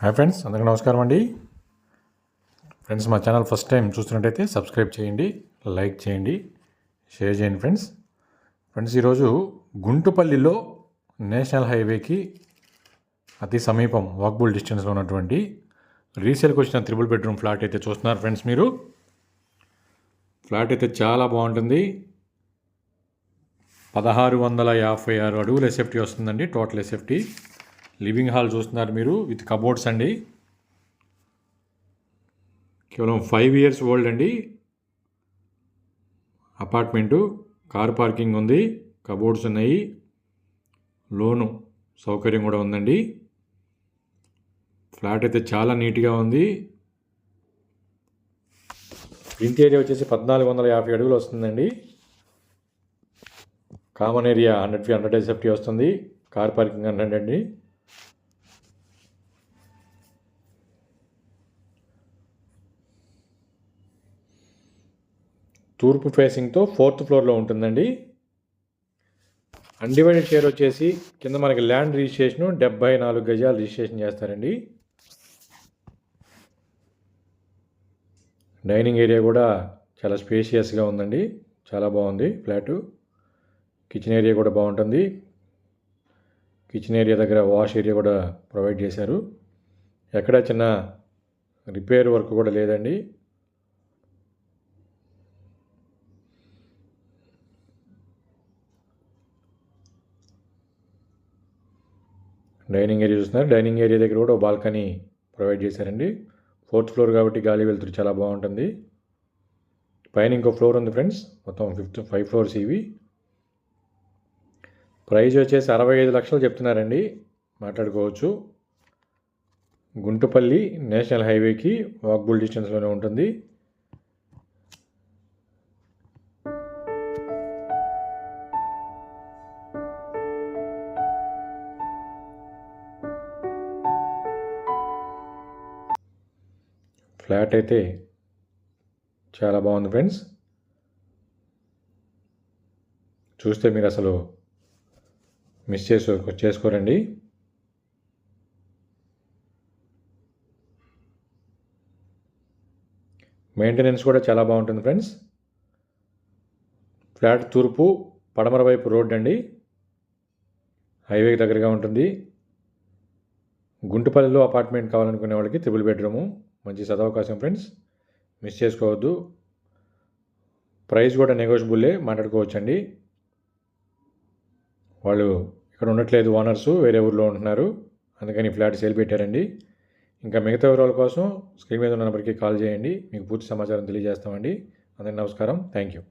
Hi friends అందరికీ నమస్కారం అండి. ఫ్రెండ్స్ మా ఛానల్ ఫస్ట్ టైం చూస్తున్నట్టయితే సబ్స్క్రైబ్ చేయండి లైక్ చేయండి షేర్ చేయండి ఫ్రెండ్స్. ఫ్రెండ్స్ ఈరోజు గుంటుపల్లిలో నేషనల్ హైవేకి అతి సమీపం వాక్బుల్ డిస్టెన్స్లో ఉన్నటువంటి రీసేల్కి వచ్చిన త్రిబుల్ బెడ్రూమ్ ఫ్లాట్ అయితే చూస్తున్నారు ఫ్రెండ్స్ మీరు. ఫ్లాట్ అయితే చాలా బాగుంటుంది. పదహారు వందల యాభై ఆరు అడుగులు ఎస్ఎఫ్టీ వస్తుందండి టోటల్ ఎస్ఎఫ్టీ లివింగ్ హాల్ చూస్తున్నారు మీరు విత్ కబోర్డ్స్ అండి. కేవలం ఫైవ్ ఇయర్స్ ఓల్డ్ అండి. అపార్ట్మెంటు కార్ పార్కింగ్ ఉంది కబోర్డ్స్ ఉన్నాయి లోను సౌకర్యం కూడా ఉందండి. ఫ్లాట్ అయితే చాలా నీట్గా ఉంది. ఇంటీరియర్ వచ్చేసి పద్నాలుగు వందల యాభై అడుగులు వస్తుందండి. Common area hundred feet hundred SFT వస్తుంది. కార్ పార్కింగ్ హండ్రెడ్ అండి. తూర్పు ఫేసింగ్తో ఫోర్త్ ఫ్లోర్లో ఉంటుందండి. అన్డివైడెడ్ షేర్ వచ్చేసి కింద మనకి ల్యాండ్ రిజిస్ట్రేషన్ డెబ్బై నాలుగు గజాలు రిజిస్ట్రేషన్ చేస్తారండి. డైనింగ్ ఏరియా కూడా చాలా స్పేషియస్గా ఉందండి. చాలా బాగుంది ఫ్లాటు. కిచెన్ ఏరియా కూడా బాగుంటుంది. కిచెన్ ఏరియా దగ్గర వాష్ ఏరియా కూడా ప్రొవైడ్ చేశారు. ఎక్కడ చిన్న రిపేర్ వర్క్ కూడా లేదండి. డైనింగ్ ఏరియా చూస్తున్నారు. డైనింగ్ ఏరియా దగ్గర కూడా బాల్కనీ ప్రొవైడ్ చేశారండి. ఫోర్త్ ఫ్లోర్ కాబట్టి గాలి వెళ్తురు చాలా బాగుంటుంది. పైన ఇంకో ఫ్లోర్ ఉంది ఫ్రెండ్స్. మొత్తం ఫిఫ్త్ ఫైవ్ ఫ్లోర్స్ ఇవి. ప్రైజ్ వచ్చేసి అరవై ఐదు లక్షలు చెప్తున్నారండి. మాట్లాడుకోవచ్చు. గుంటుపల్లి నేషనల్ హైవేకి వాక్బుల్ డిస్టెన్స్లోనే ఉంటుంది. ఫ్లాట్ అయితే చాలా బాగుంది ఫ్రెండ్స్. చూస్తే మీరు అసలు మిస్ చేసుకో చేసుకోరండి. మెయింటెనెన్స్ కూడా చాలా బాగుంటుంది ఫ్రెండ్స్. ఫ్లాట్ తూర్పు పడమర వైపు రోడ్ అండి. హైవేకి దగ్గరగా ఉంటుంది. గుంటుపల్లిలో అపార్ట్మెంట్ కావాలనుకునే వాళ్ళకి త్రిబుల్ బెడ్రూము. మంచి సదవకాశం ఫ్రెండ్స్. మిస్ చేసుకోవద్దు. ప్రైస్ కూడా నెగోషియబుల్లే మాట్లాడుకోవచ్చండి. వాళ్ళు ఇక్కడ ఉండట్లేదు ఓనర్స్ వేరే ఊర్లో ఉంటున్నారు. అందుకని ఫ్లాట్ సేల్ పెట్టారండి. ఇంకా మిగతా వివరాల కోసం స్క్రీన్ మీద ఉన్న నెంబర్కి కాల్ చేయండి. మీకు పూర్తి సమాచారం తెలియజేస్తామండి. అందరికీ నమస్కారం. Thank you.